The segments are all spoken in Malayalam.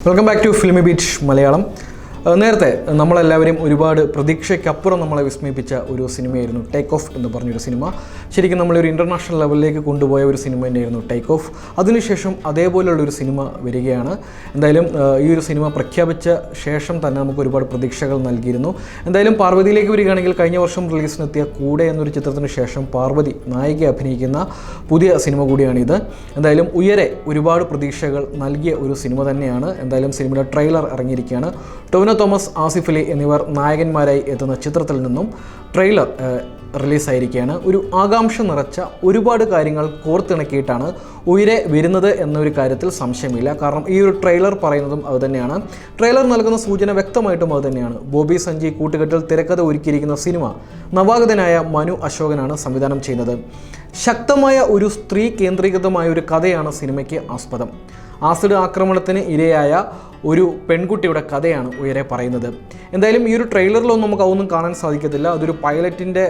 Welcome back to Filmibeat Malayalam നേരത്തെ നമ്മളെല്ലാവരും ഒരുപാട് പ്രതീക്ഷയ്ക്കപ്പുറം നമ്മളെ വിസ്മയിപ്പിച്ച ഒരു സിനിമയായിരുന്നു ടേക്ക് ഓഫ് എന്ന് പറഞ്ഞൊരു സിനിമ. ശരിക്കും നമ്മളൊരു ഇന്റർനാഷണൽ ലെവലിലേക്ക് കൊണ്ടുപോയ ഒരു സിനിമ തന്നെയായിരുന്നു ടേക്ക് ഓഫ് അതിനുശേഷം അതേപോലെയുള്ള ഒരു സിനിമ വരികയാണ്. എന്തായാലും ഈ ഒരു സിനിമ പ്രഖ്യാപിച്ച ശേഷം തന്നെ നമുക്ക് ഒരുപാട് പ്രതീക്ഷകൾ നൽകിയിരുന്നു. എന്തായാലും പാർവതിയിലേക്ക് വരികയാണെങ്കിൽ കഴിഞ്ഞ വർഷം റിലീസിനെത്തിയ കൂടെ എന്നൊരു ചിത്രത്തിന് ശേഷം പാർവതി നായിക അഭിനയിക്കുന്ന പുതിയ സിനിമ കൂടിയാണിത്. എന്തായാലും ഉയരെ ഒരുപാട് പ്രതീക്ഷകൾ നൽകിയ ഒരു സിനിമ തന്നെയാണ്. എന്തായാലും സിനിമയുടെ ട്രെയിലർ ഇറങ്ങിയിരിക്കുകയാണ്. തോമസ് ആസിഫ് അലി എന്നിവർ നായകന്മാരായി എത്തുന്ന ചിത്രത്തിൽ നിന്നും ട്രെയിലർ റിലീസായിരിക്കുകയാണ് ഒരു ആകാംക്ഷ നിറച്ച ഒരുപാട് കാര്യങ്ങൾ കോർത്തിണക്കിയിട്ടാണ് ഉയരെ വരുന്നത് എന്നൊരു കാര്യത്തിൽ സംശയമില്ല. കാരണം ഈ ഒരു ട്രെയിലർ പറയുന്നതും അതുതന്നെയാണ് ട്രെയിലർ നൽകുന്ന സൂചന വ്യക്തമായിട്ടും അതുതന്നെയാണ് ബോബി സഞ്ജയ് കൂട്ടുകെട്ടിൽ തിരക്കഥ ഒരുക്കിയിരിക്കുന്ന സിനിമ നവാഗതനായ മനു അശോകനാണ് സംവിധാനം ചെയ്യുന്നത്. ശക്തമായ ഒരു സ്ത്രീ കേന്ദ്രീകൃതമായ ഒരു കഥയാണ് സിനിമയ്ക്ക് ആസ്പദം. ആസിഡ് ആക്രമണത്തിന് ഇരയായ ഒരു പെൺകുട്ടിയുടെ കഥയാണ് ഉയരെ പറയുന്നത്. എന്തായാലും ഈ ഒരു ട്രെയിലറിലൊന്നും നമുക്ക് അതൊന്നും കാണാൻ സാധിക്കത്തില്ല. അതൊരു പൈലറ്റിന്റെ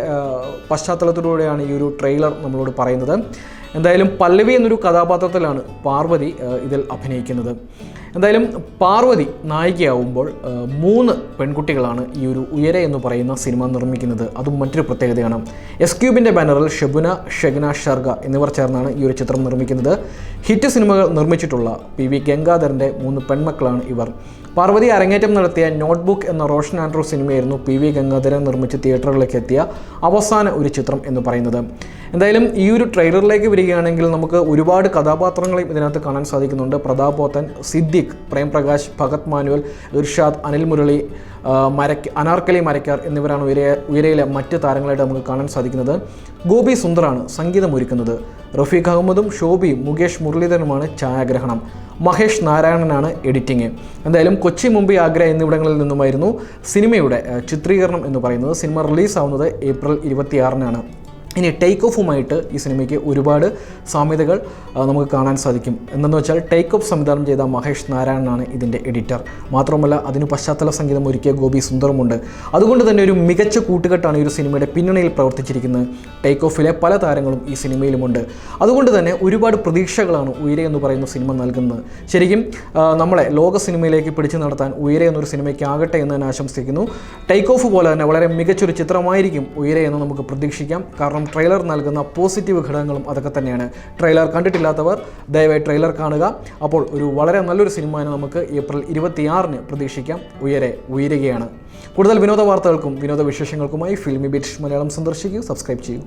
പശ്ചാത്തലത്തിലൂടെയാണ് ഈ ഒരു ട്രെയിലർ നമ്മളോട് പറയുന്നത്. എന്തായാലും പല്ലവി എന്നൊരു കഥാപാത്രത്തിലാണ് പാർവതി ഇതിൽ അഭിനയിക്കുന്നത്. എന്തായാലും പാർവതി നായികയാവുമ്പോൾ മൂന്ന് പെൺകുട്ടികളാണ് ഈ ഒരു ഉയരെ എന്ന് പറയുന്ന സിനിമ നിർമ്മിക്കുന്നത്. അതും മറ്റൊരു പ്രത്യേകതയാണ്. എസ് ക്യൂബിന്റെ ബാനറിൽ ഷബുന ഷെഗ്ന ഷർഗ എന്നിവർ ചേർന്നാണ് ഈ ഒരു ചിത്രം നിർമ്മിക്കുന്നത്. ഹിറ്റ് സിനിമകൾ നിർമ്മിച്ചിട്ടുള്ള പി വി ഗംഗാധരന്റെ മൂന്ന് പെൺമക്കളാണ് ഇവർ. പാർവതി അരങ്ങേറ്റം നടത്തിയ നോട്ട്ബുക്ക് എന്ന റോഷൻ ആൻഡ്രൂ സിനിമയായിരുന്നു പി വി ഗംഗാധരൻ നിർമ്മിച്ച് തിയേറ്ററുകളിലേക്ക് എത്തിയ അവസാന ഒരു ചിത്രം എന്ന് പറയുന്നത്. എന്തായാലും ഈ ഒരു ട്രെയിലറിലേക്ക് വരികയാണെങ്കിൽ നമുക്ക് ഒരുപാട് കഥാപാത്രങ്ങളെയും ഇതിനകത്ത് കാണാൻ സാധിക്കുന്നുണ്ട്. പ്രതാപ് പോത്തൻ സിദ്ദിഖ് പ്രേംപ്രകാശ് ഭഗത് മാനുവൽ ഇർഷാദ് അനിൽ മുരളി മരക്ക് അനാർക്കലി മരക്കാർ എന്നിവരാണ് ഉയരെ ഉയരയിലെ മറ്റ് താരങ്ങളായിട്ട് നമുക്ക് കാണാൻ സാധിക്കുന്നത്. ഗോപി സുന്ദറാണ് സംഗീതം ഒരുക്കുന്നത്. റഫീഖ് അഹമ്മദും ഷോബിയും മുകേഷ് മുരളീധരനുമാണ് ഛായാഗ്രഹണം. മഹേഷ് നാരായണനാണ് എഡിറ്റിംഗ്. എന്തായാലും കൊച്ചി മുംബൈ ആഗ്ര എന്നിവിടങ്ങളിൽ നിന്നുമായിരുന്നു സിനിമയുടെ ചിത്രീകരണം എന്ന് പറയുന്നത്. സിനിമ റിലീസാവുന്നത് ഏപ്രിൽ ഇരുപത്തിയാറിനാണ്. ഇനി ടേക്ക് ഓഫുമായിട്ട് ഈ സിനിമയ്ക്ക് ഒരുപാട് സാമ്യതകൾ നമുക്ക് കാണാൻ സാധിക്കും. എന്തെന്ന് വെച്ചാൽ ടേക്ക് ഓഫ് സംവിധാനം ചെയ്ത മഹേഷ് നാരായണനാണ് ഇതിന്റെ എഡിറ്റർ മാത്രമല്ല അതിന് പശ്ചാത്തല സംഗീതം ഒരുക്കിയ ഗോപി സുന്ദറുമുണ്ട്. അതുകൊണ്ട് തന്നെ ഒരു മികച്ച കൂട്ടുകെട്ടാണ് ഈ ഒരു സിനിമയുടെ പിന്നണിയിൽ പ്രവർത്തിച്ചിരിക്കുന്നത്. ടേക്ക് ഓഫിലെ പല താരങ്ങളും ഈ സിനിമയിലുമുണ്ട്. അതുകൊണ്ട് തന്നെ ഒരുപാട് പ്രതീക്ഷകളാണ് ഉയരെ എന്ന് പറയുന്ന സിനിമ നൽകുന്നത്. ശരിക്കും നമ്മളെ ലോക സിനിമയിലേക്ക് പിടിച്ചു നടത്താൻ ഉയരെ എന്നൊരു സിനിമയ്ക്ക് ആകട്ടെ എന്ന് ഞാൻ ആശംസിക്കുന്നു. ടേക്ക് ഓഫ് പോലെ തന്നെ വളരെ മികച്ചൊരു ചിത്രമായിരിക്കും ഉയരെ എന്ന് നമുക്ക് പ്രതീക്ഷിക്കാം. കാരണം ട്രെയിലർ നൽകുന്ന പോസിറ്റീവ് ഘടകങ്ങളും അതൊക്കെ തന്നെയാണ്. ട്രെയിലർ കണ്ടിട്ടില്ലാത്തവർ ദയവായി ട്രെയിലർ കാണുക. അപ്പോൾ ഒരു വളരെ നല്ലൊരു സിനിമ നമുക്ക് ഏപ്രിൽ ഇരുപത്തിയാറിന് പ്രതീക്ഷിക്കാം. ഉയരെ ഉയരുകയാണ്. കൂടുതൽ വിനോദ വാർത്തകൾക്കും വിനോദ വിശേഷങ്ങൾക്കുമായി ഫിൽമി ബീറ്റ് മലയാളം സന്ദർശിക്കൂ. സബ്സ്ക്രൈബ് ചെയ്യൂ.